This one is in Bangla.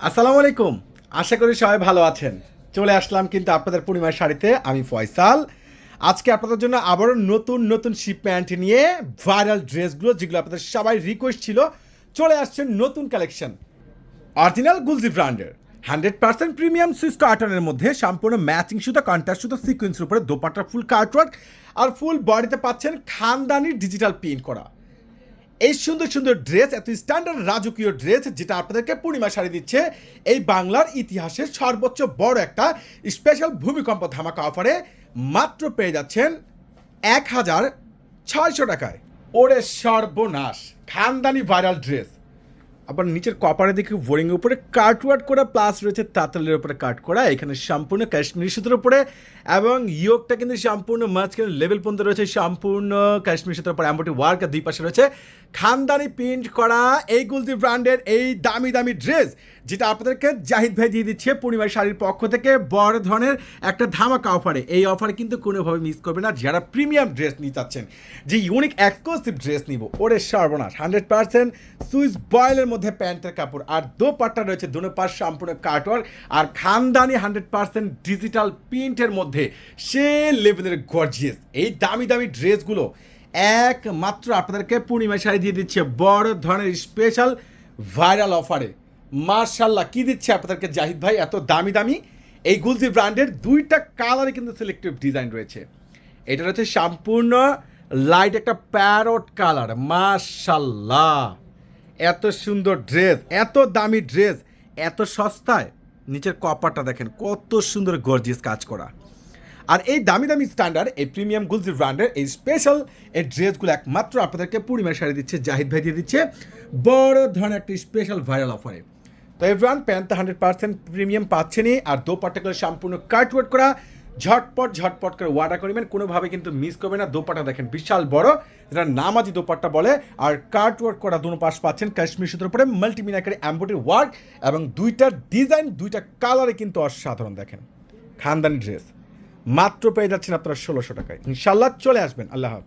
আসসালামু আলাইকুম। আশা করি সবাই ভালো আছেন। চলে আসলাম কিন্তু আপনাদের পূর্ণিমার শাড়িতে, আমি ফয়সাল। আজকে আপনাদের জন্য আবারও নতুন নতুন শিপ প্যান্ট নিয়ে ভাইরাল ড্রেসগুলো যেগুলো আপনাদের সবাই রিকোয়েস্ট ছিল, চলে আসছে নতুন কালেকশন অরিজিনাল গুলজি ব্র্যান্ডের হান্ড্রেড পার্সেন্ট প্রিমিয়াম সুইস কার্টনের মধ্যে সম্পূর্ণ ম্যাচিং সুতো কন্ট্রাস্ট সুতো সিকোয়েন্সের উপরে দোপাট্টা ফুল কার্টওয়ার্ক আর ফুল বডিতে পাচ্ছেন খানদানি ডিজিটাল প্রিন্ট করা। এই সুন্দর সুন্দর ড্রেস এত স্ট্যান্ডার্ড রাজকীয় ড্রেস যেটা আপনাদেরকে পূর্ণিমা শাড়ি দিচ্ছে, এই বাংলার ইতিহাসের সর্বোচ্চ বড় একটা স্পেশাল ভূমিকম্প ধামাকা অফারে মাত্র পেয়ে যাচ্ছেন এক হাজার ছয়শো টাকায়। ওরে সর্বনাশ, খানদানি ভাইরাল ড্রেস আবার নিচের কপারে দেখি বোরিং এর উপরে কাটওয়ার্ড করা প্লাস রয়েছে তাঁতালের উপরে কাট করা। এখানে সম্পূর্ণ কাশ্মীরি সুতোর উপরে এবং ইয়োগটা কিন্তু সম্পূর্ণ মাঝখানে লেভেল পর্যন্ত রয়েছে, সম্পূর্ণ কাশ্মীরি সুতোর উপরে। এমনটি ওয়ার্ক দুই পাশে রয়েছে। খানদানি প্রিন্ট করা এই গুলজি ব্র্যান্ডের এই দামি দামি ড্রেস যেটা আপনাদেরকে জাহিদ ভাই দিয়ে দিচ্ছে পূর্ণিমা শাড়ির পক্ষ থেকে বড় ধরনের একটা ধামাকা অফারে এই অফার কিন্তু কোনোভাবে মিস করবে না যারা প্রিমিয়াম ড্রেস নিতে চাচ্ছেন। যে ইউনিক এক্সক্লুসিভ ড্রেস নিব, ওরে সর্বনাশ হান্ড্রেড পার্সেন্ট সুইস বয়েলের মধ্যে প্যান্টের কাপড়। আর দো পাট্টা রয়েছে দুনো পাশ সম্পূর্ণ কাটওয়ার আর খানদানি হান্ড্রেড পার্সেন্ট ডিজিটাল প্রিন্টের মধ্যে সে লেভেলের গর্জিয়াস। এই দামি দামি ড্রেসগুলো একমাত্র আপনাদেরকে পূর্ণিমা শাড়ি দিয়ে দিচ্ছে বড় ধরনের স্পেশাল ভাইরাল অফারে। মার্শাল্লাহ কি দিচ্ছে আপনাদেরকে জাহিদ ভাই? এত দামি দামি। এই গুলজি ব্র্যান্ডের দুইটা কালারে কিন্তু সিলেক্টিভ ডিজাইন রয়েছে। এটা রয়েছে সম্পূর্ণ লাইট একটা প্যারট কালার মার্শাল্লাহ এত সুন্দর ড্রেস এত দামি ড্রেস এত সস্তায়। নিচের কপারটা দেখেন, কত সুন্দর গর্জিয়াস কাজ করা। আর এই দামি দামি স্ট্যান্ডার্ড এই প্রিমিয়াম গুলজি ব্র্যান্ডের এই স্পেশাল এই ড্রেসগুলো একমাত্র আপনাদেরকে পূর্ণিমার শাড়ি দিচ্ছে, জাহিদ ভাই দিয়ে দিচ্ছে। বড় ধরনের একটি স্পেশাল ভাইরাল অফারে তো এভরান প্যান্ট হান্ড্রেড পার্সেন্ট প্রিমিয়াম পাচ্ছেনই, আর দো পার্টিকুলার সম্পূর্ণ কাটওয়ার্ড করা। ঝটপট ঝটপট করে ওয়ার্ডার করিবেন, কোনোভাবে কিন্তু মিস করবে না। দোপাটা দেখেন, বিশাল বড়। যেটা নামাজি দোপাট্টা বলে, আর কার্ট ওয়ার্ক করা দুনো পাশ পাচ্ছেন কাশ্মীর সুতোর উপরে মাল্টিমিনাকারি অ্যাম্বোটির ওয়ার্ক এবং দুইটার ডিজাইন দুইটা কালারে কিন্তু অসাধারণ দেখেন। খানদানি ড্রেস মাত্র পেয়ে যাচ্ছেন আপনারা ষোলোশো টাকায়। ইনশাল্লাহ চলে আসবেন। আল্লাহ হাফিজ।